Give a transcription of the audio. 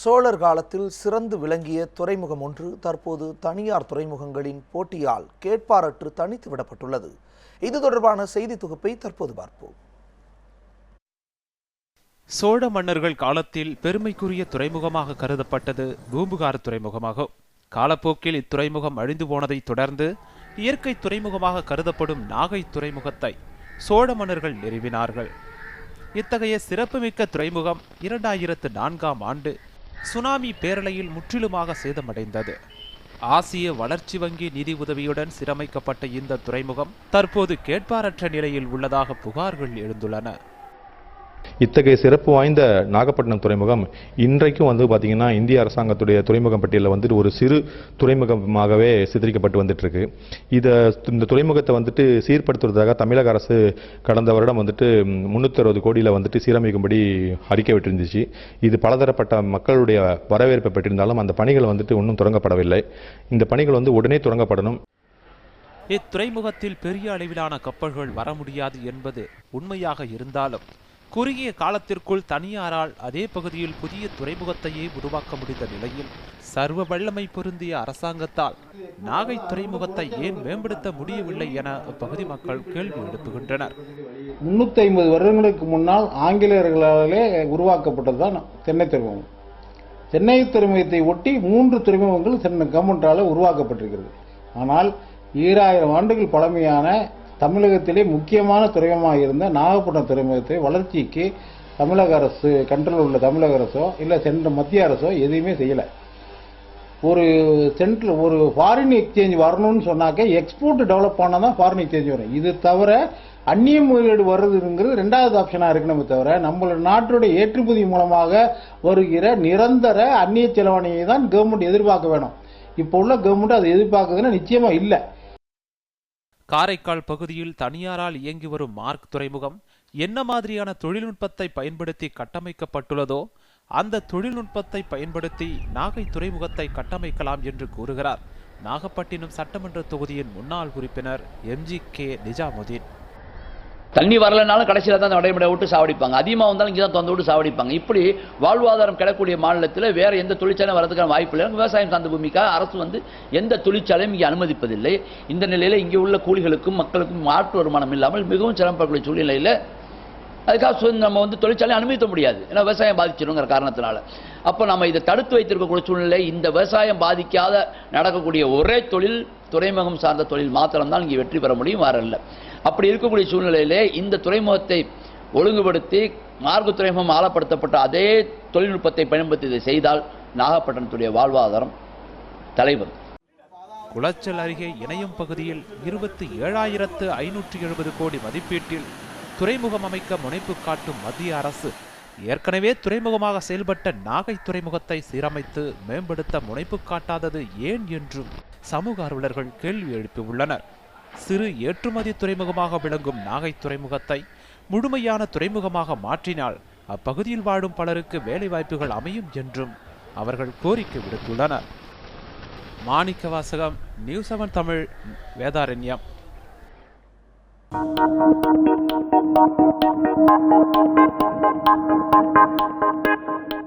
சோழர் காலத்தில் சிறந்து விளங்கிய துறைமுகம் ஒன்று தற்போது தனியார் துறைமுகங்களின் போட்டியால் கேட்பாரற்று தனித்து விடப்பட்டுள்ளது. இது தொடர்பான செய்தி தொகுப்பை தற்போது பார்ப்போம். சோழ மன்னர்கள் காலத்தில் பெருமைக்குரிய துறைமுகமாக கருதப்பட்டது பூம்புகார் துறைமுகமாகும். காலப்போக்கில் இத்துறைமுகம் அழிந்து போனதைத் தொடர்ந்து இயற்கை துறைமுகமாக கருதப்படும் நாகை துறைமுகத்தை சோழ மன்னர்கள் நிறுவினார்கள். இத்தகைய சிறப்புமிக்க துறைமுகம் இரண்டாயிரத்து நான்காம் ஆண்டு சுனாமி பேரலையில் முற்றிலுமாக சேதமடைந்தது. ஆசிய வளர்ச்சி வங்கி நிதி உதவியுடன் சீரமைக்கப்பட்ட இந்த துறைமுகம் தற்போது கேட்பாரற்ற நிலையில் உள்ளதாக புகார்கள் எழுந்துள்ளன. இத்தகைய சிறப்பு வாய்ந்த நாகப்பட்டினம் துறைமுகம் இன்றைக்கும் வந்து பார்த்தீங்கன்னா இந்திய அரசாங்கத்துடைய துறைமுகம் பட்டியலில் வந்துட்டு ஒரு சிறு துறைமுகமாகவே சித்தரிக்கப்பட்டு வந்துட்டு இருக்கு இதை இந்த துறைமுகத்தை வந்துட்டு சீர்படுத்துவதற்காக தமிழக அரசு கடந்த வருடம் வந்துட்டு முந்நூற்றி அறுபது கோடியில் வந்துட்டு சீரமைக்கும்படி அறிக்கை விட்டிருந்துச்சு. இது பலதரப்பட்ட மக்களுடைய வரவேற்பை பெற்றிருந்தாலும் அந்த பணிகள் வந்துட்டு இன்னும் தொடங்கப்படவில்லை. இந்த பணிகள் வந்து உடனே தொடங்கப்படணும். இத்துறைமுகத்தில் பெரிய அளவிலான கப்பல்கள் வர முடியாது என்பது உண்மையாக இருந்தாலும் குறுகிய காலத்திற்குள் தனியாரால் அதே பகுதியில் புதிய துறைமுகத்தையே உருவாக்க முடிந்த நிலையில் சர்வ வல்லமை பொருந்திய அரசாங்கத்தால் நாகை துறைமுகத்தை ஏன் மேம்படுத்த முடியவில்லை என அப்பகுதி மக்கள் கேள்வி எழுப்புகின்றனர். முன்னூற்றி ஐம்பது வருடங்களுக்கு முன்னால் ஆங்கிலேயர்களாலே உருவாக்கப்பட்டது தான் சென்னை துறைமுகம். சென்னை துறைமுகத்தை ஒட்டி மூன்று துறைமுகங்கள் சென்னை கவர்மெண்டால் உருவாக்கப்பட்டிருக்கிறது. ஆனால் ஈராயிரம் ஆண்டுகள் பழமையான தமிழகத்திலே முக்கியமான துறைமுகமாக இருந்த நாகப்பட்டினம் துறைமுகத்தை வளர்ச்சிக்கு தமிழக அரசு கண்ட்ரோல் உள்ள தமிழக அரசோ இல்லை சென்ற மத்திய அரசோ எதுவுமே செய்யலை. ஒரு சென்ட்ரல் ஒரு ஃபாரின் எக்ஸ்சேஞ்ச் வரணும்னு சொன்னாக்க எக்ஸ்போர்ட் டெவலப் ஆனால் தான் ஃபாரின் எக்ஸ்சேஞ்ச் வரும். இது தவிர அந்நிய முதலீடு வர்றதுங்கிறது ரெண்டாவது ஆப்ஷனாக இருக்கணுமே தவிர நம்மளோட நாட்டுடைய ஏற்றுமதி மூலமாக வருகிற நிரந்தர அந்நிய செலவணியை தான் கவர்மெண்ட் எதிர்பார்க்க வேணும். இப்போ உள்ள கவர்மெண்ட் அதை எதிர்பார்க்குதுன்னா நிச்சயமாக இல்லை. காரைக்கால் பகுதியில் தனியாரால் இயங்கி வரும் மார்க் துறைமுகம் என்ன மாதிரியான தொழில்நுட்பத்தை பயன்படுத்தி கட்டமைக்கப்பட்டுள்ளதோ அந்த தொழில்நுட்பத்தை பயன்படுத்தி நாகை துறைமுகத்தை கட்டமைக்கலாம் என்று கூறுகிறார். நாகப்பட்டினம் சட்டமன்ற தொகுதியின் முன்னாள் உறுப்பினர் எம்ஜி கே நிஜாமுதீன். தண்ணி வரலைனாலும் கடைசியில் தான் அந்த நடைமுறை விட்டு சாவடிப்பாங்க. அதிகமாக வந்தாலும் இங்கே தான் தொந்த விட்டு சாவடிப்பாங்க. இப்படி வாழ்வாதாரம் கிடக்கூடிய மாநிலத்தில் வேறு எந்த தொழிற்சாலையும் வரதுக்கான வாய்ப்பு இல்லை. விவசாயம் சார்ந்த பூமிக்காக அரசு வந்து எந்த தொழிற்சாலையும் இங்கே அனுமதிப்பதில்லை. இந்த நிலையில் இங்கே உள்ள கூலிகளுக்கும் மக்களுக்கும் மாற்று வருமானம் இல்லாமல் மிகவும் சிரமப்படக்கூடிய சூழ்நிலையில் அதுக்காக நம்ம வந்து தொழிற்சாலை அனுமதிக்க முடியாது. ஏன்னா விவசாயம் பாதிச்சிருங்கிற காரணத்தினால. அப்போ நம்ம இதை தடுத்து வைத்திருக்கக்கூடிய சூழ்நிலை இந்த விவசாயம் பாதிக்காத நடக்கக்கூடிய ஒரே தொழில் துறைமுகம் சார்ந்த தொழில் மாத்திரம்தான் இங்கே வெற்றி பெற முடியும் வரல அப்படி இருக்கக்கூடிய சூழ்நிலையிலே இந்த துறைமுகத்தை ஒழுங்குபடுத்தி மார்க்க துறைமுகம் ஆழப்படுத்தப்பட்ட அதே தொழில்நுட்பத்தை பயன்படுத்தி இதை செய்தால் நாகப்பட்டினத்துடைய வாழ்வாதாரம் தலைவர் குளச்சல் அருகே இணையம் பகுதியில் இருபத்தி ஏழாயிரத்து ஐநூற்றி எழுபது கோடி மதிப்பீட்டில் துறைமுகம் அமைக்க முனைப்பு காட்டும் மத்திய அரசு. ஏற்கனவே துறைமுகமாக செயல்பட்ட நாகை துறைமுகத்தை சீரமைத்து மேம்படுத்த முனைப்பு காட்டாதது ஏன் என்றும் சமூக ஆர்வலர்கள் கேள்வி எழுப்பியுள்ளனர். சிறு ஏற்றுமதி துறைமுகமாக விளங்கும் நாகை துறைமுகத்தை முழுமையான துறைமுகமாக மாற்றினால் அப்பகுதியில் வாழும் பலருக்கு வேலைவாய்ப்புகள் அமையும் என்றும் அவர்கள் கோரிக்கை விடுத்துள்ளனர். Manikka Vasagam news seven Tamil Vedaranyam. Thank you.